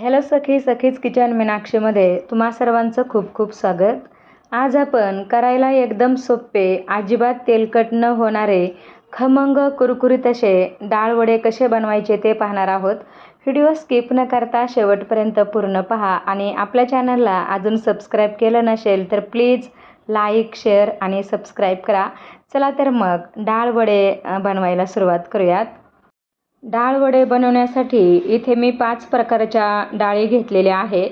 Hello सखी सखीच kitchen मीनाक्षीमध्ये तुम्हा सर्वांचं खूप खूप स्वागत. आज आपण करायला एकदम सोपे अजिबात तेलकट न होणारे खमंग कुरकुरीत असे डाळ वडे कसे बनवायचे ते पाहणार आहोत. व्हिडिओ स्किप न करता शेवटपर्यंत पूर्ण पहा आणि आपल्या चॅनलला अजून सबस्क्राईब केलं नसेल तर प्लीज लाईक शेअर आणि सबस्क्राईब करा. चला तर मग डाळ वडे बनवायला सुरुवात करूयात. डाळ वडे बनवण्यासाठी इथे मी पाच प्रकारच्या डाळी घेतलेल्या आहेत.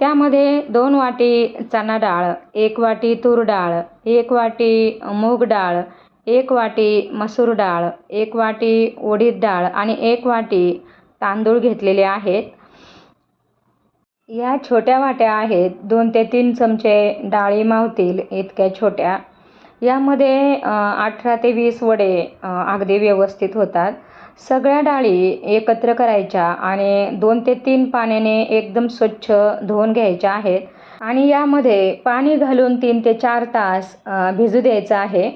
त्यामध्ये दोन वाटी चणा डाळ एक वाटी तूर डाळ एक वाटी मूग डाळ एक वाटी मसूर डाळ एक वाटी उडीद डाळ आणि एक वाटी तांदूळ घेतलेले आहेत. या छोट्या वाट्या आहेत. दोन ते तीन चमचे डाळी मावतील इतक्या छोट्या. यामध्ये अठरा ते वीस वडे अगदी व्यवस्थित होतात. सगळ्या डाळी एकत्र करायच्या आणि दोन ते तीन पाण्याने एकदम स्वच्छ धुवून घ्यायच्या आहेत. आणि यामध्ये पाणी घालून तीन ते चार तास भिजू द्यायचं आहे.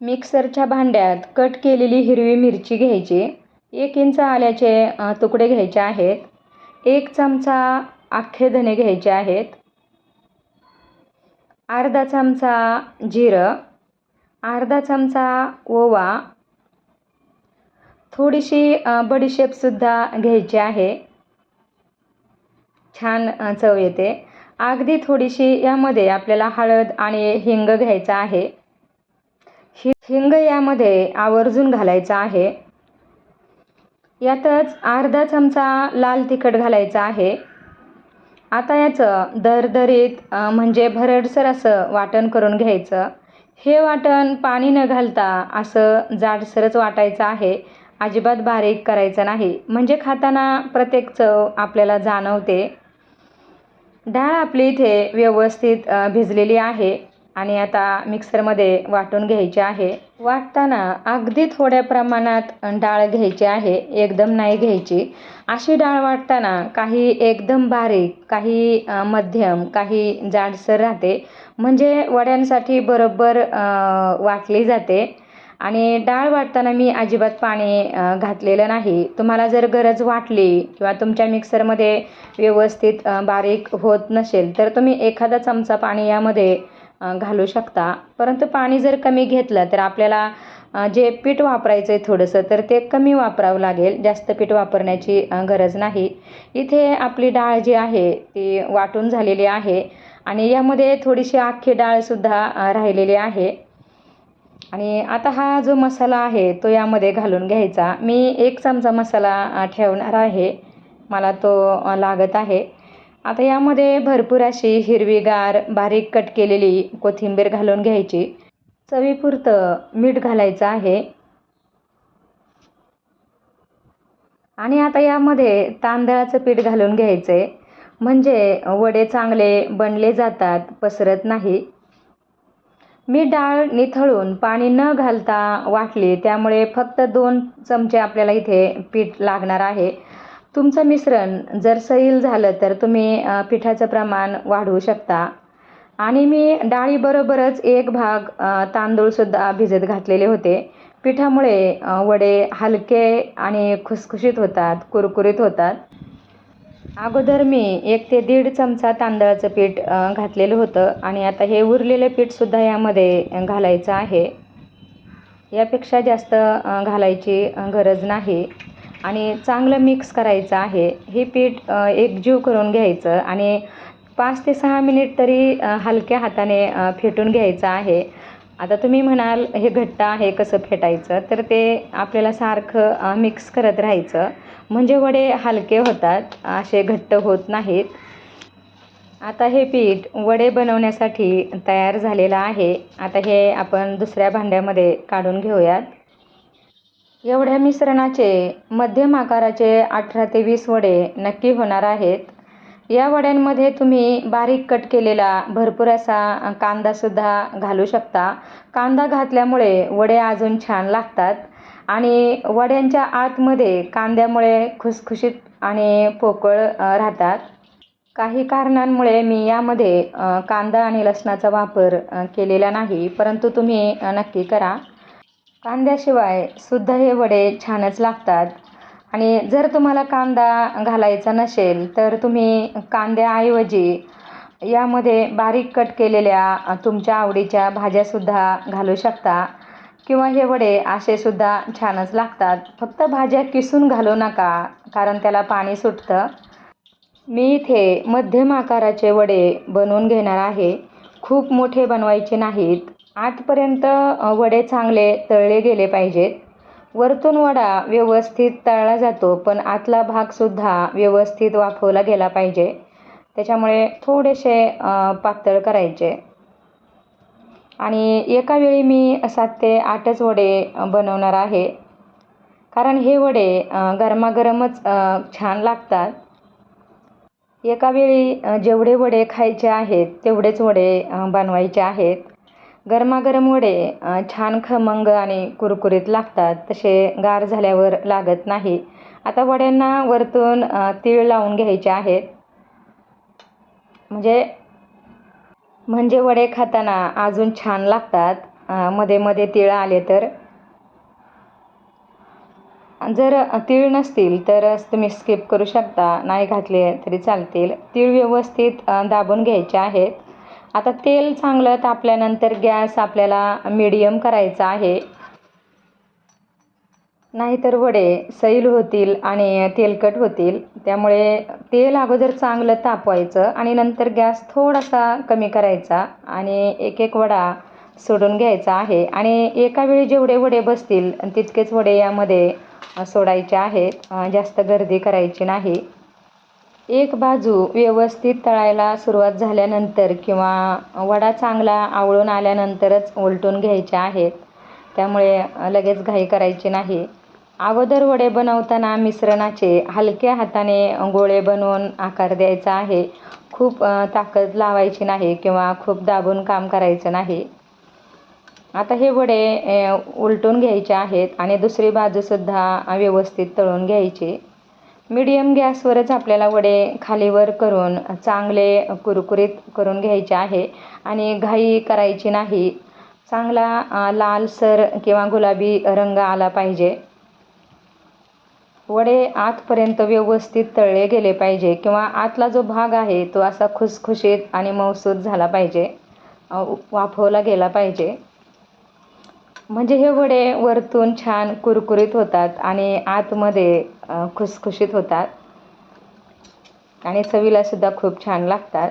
मिक्सरच्या भांड्यात कट केलेली हिरवी मिरची घ्यायची. एक इंच आल्याचे तुकडे घ्यायचे आहेत. एक चमचा अख्खे धने घ्यायचे आहेत. अर्धा चमचा जिरं. अर्धा चमचा ओवा. थोडीशी बडीशेपसुद्धा घ्यायची आहे. छान चव येते. अगदी थोडीशी यामध्ये आपल्याला हळद आणि हिंग घ्यायचा आहे. हिंग यामध्ये आवर्जून घालायचा आहे. यातच अर्धा चमचा लाल तिखट घालायचं आहे. आता याचं दरदरीत म्हणजे भरडसर असं वाटण करून घ्यायचं. हे वाटण पाणी न घालता असं जाडसरच वाटायचं आहे. अजिबात बारीक करायचं नाही. म्हणजे खाताना प्रत्येक चव आपल्याला जाणवते. डाळ आपली इथे व्यवस्थित भिजलेली आहे आणि आता मिक्सरमध्ये वाटून घ्यायची आहे. वाटताना अगदी थोड्या प्रमाणात डाळ घ्यायची आहे एकदम नाही घ्यायची. अशी डाळ वाटताना काही एकदम बारीक काही मध्यम काही जाडसर राहते. म्हणजे वड्यांसाठी बरोबर वाटली जाते. आणि डाळ वाटताना मी अजिबात पाणी घातलेलं नाही. तुम्हाला जर गरज वाटली किंवा तुमच्या मिक्सरमध्ये व्यवस्थित बारीक होत नसेल तर तुम्ही एखादा चमचा पाणी यामध्ये घालू शकता. परंतु पाणी जर कमी घेतलं तर आपल्याला जे पीठ वापरायचं आहे थोडंसं तर ते कमी वापरावं लागेल. जास्त पीठ वापरण्याची गरज नाही. इथे आपली डाळ जी आहे ती वाटून झालेली आहे. आणि यामध्ये थोडीशी अख्खी डाळसुद्धा राहिलेली आहे. आणि आता हा जो मसाला आहे तो यामध्ये घालून घ्यायचा. मी एक चमचा मसाला ठेवणार आहे. मला तो लागत आहे. आता यामध्ये भरपूर अशी हिरवीगार बारीक कट केलेली कोथिंबीर घालून घ्यायची. चवीपुरतं मीठ घालायचं आहे. आणि आता यामध्ये तांदळाचं पीठ घालून घ्यायचं आहे म्हणजे वडे चांगले बनले जातात पसरत नाही. मी डाळ निथळून पाणी न घालता वाटली त्यामुळे फक्त दोन चमचे आपल्याला इथे पीठ लागणार आहे. तुमचं मिश्रण जर सैल झालं तर तुम्ही पिठाचं प्रमाण वाढवू शकता. आणि मी डाळीबरोबरच एक भाग तांदूळसुद्धा भिजत घातलेले होते. पिठामुळे वडे हलके आणि खुसखुशीत होतात कुरकुरीत होतात. अगोदर मी एक ते दीड चमचा तांदळाचं पीठ घातलेलं होतं आणि आता हे उरलेलं पीठसुद्धा यामध्ये घालायचं आहे. यापेक्षा जास्त घालायची गरज नाही आणि चांगलं मिक्स करायचं आहे. हे पीठ एकजीव करून घ्यायचं आणि पाच ते सहा मिनिट तरी हलक्या हाताने फेटून घ्यायचं आहे. आता तुम्ही म्हणाल हे घट्ट आहे कसं फेटायचं? तर ते आपल्याला सारखं मिक्स करत राहायचं. म्हणजे वडे हलके होतात असे घट्ट होत नाहीत. आता हे पीठ वडे बनवण्यासाठी तयार झालेलं आहे. आता हे आपण दुसऱ्या भांड्यामध्ये काढून घेऊयात. एवढ्या मिश्रणाचे मध्यम आकाराचे अठरा ते वीस वडे नक्की होणार आहेत. या वड्यांमध्ये तुम्ही बारीक कट केलेला भरपूर असा कांदासुद्धा घालू शकता. कांदा घातल्यामुळे वडे अजून छान लागतात आणि वड्यांच्या आतमध्ये कांद्यामुळे खुसखुशीत आणि पोकळ राहतात. काही कारणांमुळे मी यामध्ये कांदा आणि लसणाचा वापर केलेला नाही परंतु तुम्ही नक्की करा. कांद्याशिवाय सुद्धा हे वडे छानच लागतात. आणि जर तुम्हाला कांदा घालायचा नसेल तर तुम्ही कांद्याऐवजी यामध्ये बारीक कट केलेल्या तुमच्या आवडीच्या भाज्यासुद्धा घालू शकता. किंवा हे वडे असेसुद्धा छानच लागतात. फक्त भाज्या किसून घालू नका कारण त्याला पाणी सुटतं. मी इथे मध्यम आकाराचे वडे बनवून घेणार आहे. खूप मोठे बनवायचे नाहीत. आठपर्यंत वडे चांगले तळले गेले पाहिजेत. वरतून वडा व्यवस्थित तळला जातो पण आतला भागसुद्धा व्यवस्थित वाफवला गेला पाहिजे. त्याच्यामुळे थोडेसे पातळ करायचे. आणि एका वेळी मी सात ते आठच वडे बनवणार आहे. कारण हे वडे गरमागरमच छान लागतात. एका वेळी जेवढे वडे खायचे आहेत तेवढेच वडे बनवायचे आहेत. गरमागरम वडे छान खमंग आणि कुरकुरीत लागतात. तसे गार झाल्यावर लागत नाही. आता वड्यांना वरतून तीळ लावून घ्यायचे आहेत. म्हणजे म्हणजे वडे खाताना अजून छान लागतात. मध्ये मध्ये तीळ आले तर. जर तीळ नसतील तर तुम्ही स्किप करू शकता. नाही घातले तरी चालतील. तीळ व्यवस्थित दाबून घ्यायचे आहेत. आता तेल चांगलं तापल्यानंतर गॅस आपल्याला मीडियम करायचा आहे. नाहीतर वडे सैल होतील आणि तेलकट होतील. त्यामुळे तेल अगोदर चांगलं तापवायचं आणि नंतर गॅस थोडासा कमी करायचा आणि एक एक वडा सोडून घ्यायचा आहे. आणि एका वेळी जेवढे वडे बसतील तितकेच वडे यामध्ये सोडायचे आहेत. जास्त गर्दी करायची नाही. एक बाजू व्यवस्थित तळायला सुरुवात झाल्यानंतर किंवा वडा चांगला आवळून आल्यानंतरच उलटून घ्यायचे आहेत. त्यामुळे लगेच घाई करायची नाही. अगोदर वडे बनवताना मिश्रणाचे हलक्या हाताने गोळे बनवून आकार द्यायचा आहे. खूप ताकद लावायची नाही किंवा खूप दाबून काम करायचं नाही. आता हे वडे उलटून घ्यायचे आहेत आणि दुसरी बाजूसुद्धा व्यवस्थित तळून घ्यायची. मीडियम गॅसवरच आपल्याला वडे खालीवर करून चांगले कुरकुरीत करून घ्यायचे आहे आणि घाई करायची नाही. चांगला लालसर किंवा गुलाबी रंग आला पाहिजे. वडे आतपर्यंत व्यवस्थित तळले गेले पाहिजे किंवा आतला जो भाग आहे तो असा खुसखुशीत आणि मऊसूत झाला पाहिजे. वाफवला गेला पाहिजे. म्हणजे हे वडे वरतून छान कुरकुरीत होतात आणि आतमध्ये खुसखुशीत होतात. आणि चवीला सुद्धा खूप छान लागतात.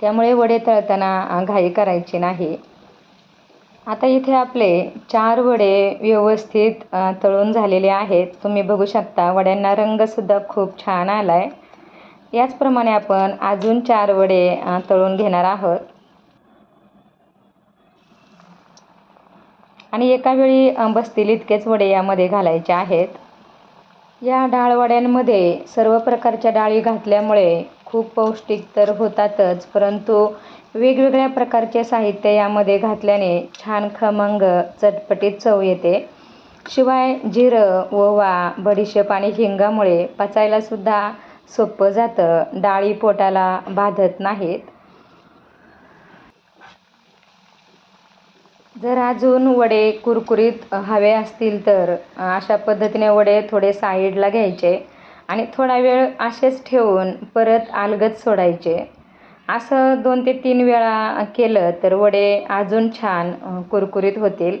त्यामुळे वडे तळताना घाई करायची नाही. आता इथे आपले चार वडे व्यवस्थित तळून झालेले आहेत. तुम्ही बघू शकता वड्यांना रंगसुद्धा खूप छान आला आहे याचप्रमाणे आपण अजून चार वडे तळून घेणार आहोत. आणि एका वेळी बसतील इतकेच वडे यामध्ये घालायचे आहेत. या डाळवड्यांमध्ये सर्व प्रकारच्या डाळी घातल्यामुळे खूप पौष्टिक तर होतातच परंतु वेगवेगळ्या प्रकारचे साहित्य यामध्ये घातल्याने छान खमंग चटपटीत चव येते. शिवाय जिरं ओवा बडीशेप आणि हिंगामुळे पचायलासुद्धा सोपं जातं. डाळी पोटाला बाधत नाहीत. जर अजून वडे कुरकुरीत हवे असतील तर अशा पद्धतीने वडे थोडे साईडला घ्यायचे आणि थोडा वेळ असेच ठेवून परत अलगत सोडायचे. असं दोन ते तीन वेळा केलं तर वडे अजून छान कुरकुरीत होतील.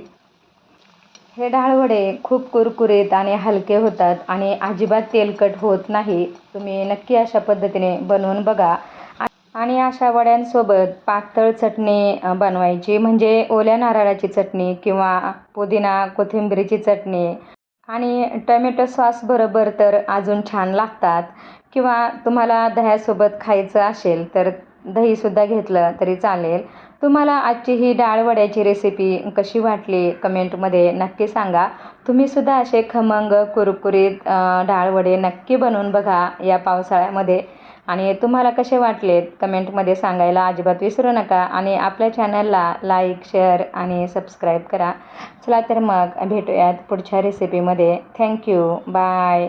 हे डाळ वडे खूप कुरकुरीत आणि हलके होतात आणि अजिबात तेलकट होत नाही. तुम्ही नक्की अशा पद्धतीने बनवून बघा. आणि अशा वड्यांसोबत पातळ चटणी बनवायची. म्हणजे ओल्या नारळाची चटणी किंवा पुदिना कोथिंबीरीची चटणी आणि टमॅटो सॉस बरोबर तर अजून छान लागतात. किंवा तुम्हाला दह्यासोबत खायचं असेल तर दहीसुद्धा घेतलं तरी चालेल. तुम्हाला आजची ही डाळ वड्याची रेसिपी कशी वाटली कमेंटमध्ये नक्की सांगा. तुम्हीसुद्धा असे खमंग कुरकुरीत डाळवडे डाळ वडे नक्की बनवून बघा या पावसाळ्यामध्ये. आणि तुम्हाला कसे वाटलेत कमेंटमध्ये सांगायला अजिबात विसरू नका आणि आपल्या चॅनलला लाईक शेअर आणि सबस्क्राईब करा. चला तर मग भेटूयात पुढच्या रेसिपीमध्ये थँक्यू बाय